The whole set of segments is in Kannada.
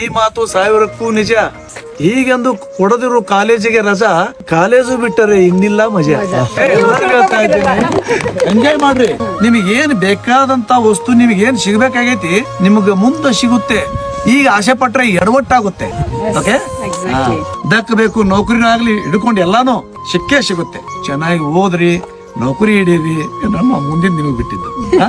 ಈ ಮಾತು ಸಾವಿರಕ್ಕೂ ನಿಜ. ಈಗೆಂದು ಕೊಡದಿರೋ ಕಾಲೇಜಿಗೆ ರಜಾ ಕಾಲೇಜು ಬಿಟ್ಟರೆ ಇನ್ನಿಲ್ಲ ಮಜಾ. ಎಂಜಾಯ್ ಮಾಡ್ರಿ. ನಿಮಗೆ ಏನ್ ಬೇಕಾದಂತ ವಸ್ತು ನಿಮಗೆ ಏನ್ ಸಿಗ್ಬೇಕಾಗೈತಿ ನಿಮ್ಗೆ ಮುಂದೆ ಸಿಗುತ್ತೆ. ಈಗ ಆಸೆ ಪಟ್ರೆ ಎಡವಟ್ಟಾಗುತ್ತೆ. ಓಕೆ ದಕ್ಕಬೇಕು ನೌಕರಿನಾಗ್ಲಿ ಹಿಡ್ಕೊಂಡು ಎಲ್ಲಾನು ಸಿಕ್ಕೇ ಸಿಗುತ್ತೆ. ಚೆನ್ನಾಗಿ ಓದ್ರಿ ನೌಕರಿ ಹಿಡೀರಿ ನಮ್ಮ ಮುಂದಿನ ನಿಮಗೆ ಬಿಟ್ಟಿದ್ದು. ಹಾ?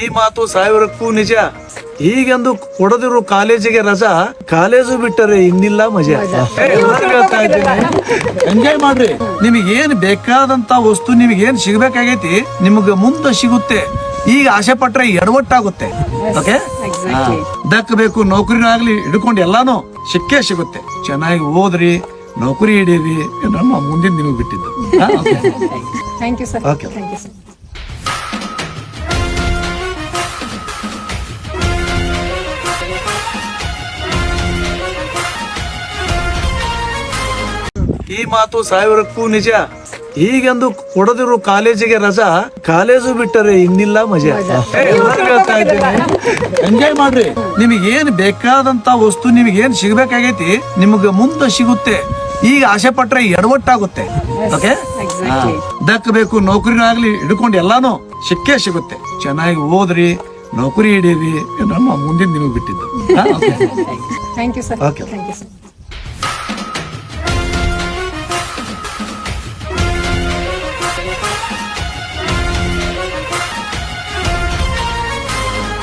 ಈ ಮಾತು ಸಾವಿರಕ್ಕೂ ನಿಜ. ಹೀಗೆಂದು ಕೊಡದಿರು ಕಾಲೇಜಿಗೆ ರಜಾ ಕಾಲೇಜು ಬಿಟ್ಟರೆ ಇನ್ನಿಲ್ಲ ಮಜಾ. ಎಂಜಾಯ್ ಮಾಡ್ರಿ. ನಿಮಗೆ ಏನ್ ಬೇಕಾದಂತ ವಸ್ತು ನಿಮಗೆ ಏನ್ ಸಿಗ್ಬೇಕಾಗೈತಿ ನಿಮ್ಗೆ ಮುಂದೆ ಸಿಗುತ್ತೆ. ಈಗ ಆಸೆ ಪಟ್ರೆ ಎಡವಟ್ಟಾಗುತ್ತೆ. ಓಕೆ ದಕ್ಕಬೇಕು ನೌಕರಿನಾಗ್ಲಿ ಹಿಡ್ಕೊಂಡು ಎಲ್ಲಾನು ಸಿಕ್ಕೇ ಸಿಗುತ್ತೆ. ಚೆನ್ನಾಗಿ ಓದ್ರಿ ನೌಕರಿ ಹಿಡೀರಿ ನಮ್ಮ ಮುಂದಿನ ನಿಮಗೆ ಬಿಟ್ಟಿದ್ದು. ಹಾ? ಈ ಮಾತು ಸಾವಿರಕ್ಕೂ ನಿಜ. ಈಗೆಂದು ಕೊಡದಿರು ಕಾಲೇಜಿಗೆ ರಜಾ ಕಾಲೇಜು ಬಿಟ್ಟರೆ ಇನ್ನಿಲ್ಲ ಮಜಾ. ಎಂಜಾಯ್ ಮಾಡ್ರಿ. ನಿಮಗೆ ಏನ್ ಬೇಕಾದಂತ ವಸ್ತು ನಿಮಗೆ ಏನ್ ಸಿಗ್ಬೇಕಾಗೈತಿ ನಿಮಗೆ ಮುಂದೆ ಸಿಗುತ್ತೆ. ಈಗ ಆಸೆ ಪಟ್ರೆ ಎಡವಟ್ಟಾಗುತ್ತೆ. ಓಕೆ ದಕ್ಕಬೇಕು ನೌಕರಿನಾಗ್ಲಿ ಹಿಡ್ಕೊಂಡು ಎಲ್ಲಾನು ಸಿಕ್ಕೇ ಸಿಗುತ್ತೆ. ಚೆನ್ನಾಗಿ ಓದ್ರಿ ನೌಕರಿ ಹಿಡೀರಿ ನಮ್ಮ ಮುಂದಿನ ನಿಮಗೆ ಬಿಟ್ಟಿದ್ದು. ಹಾ?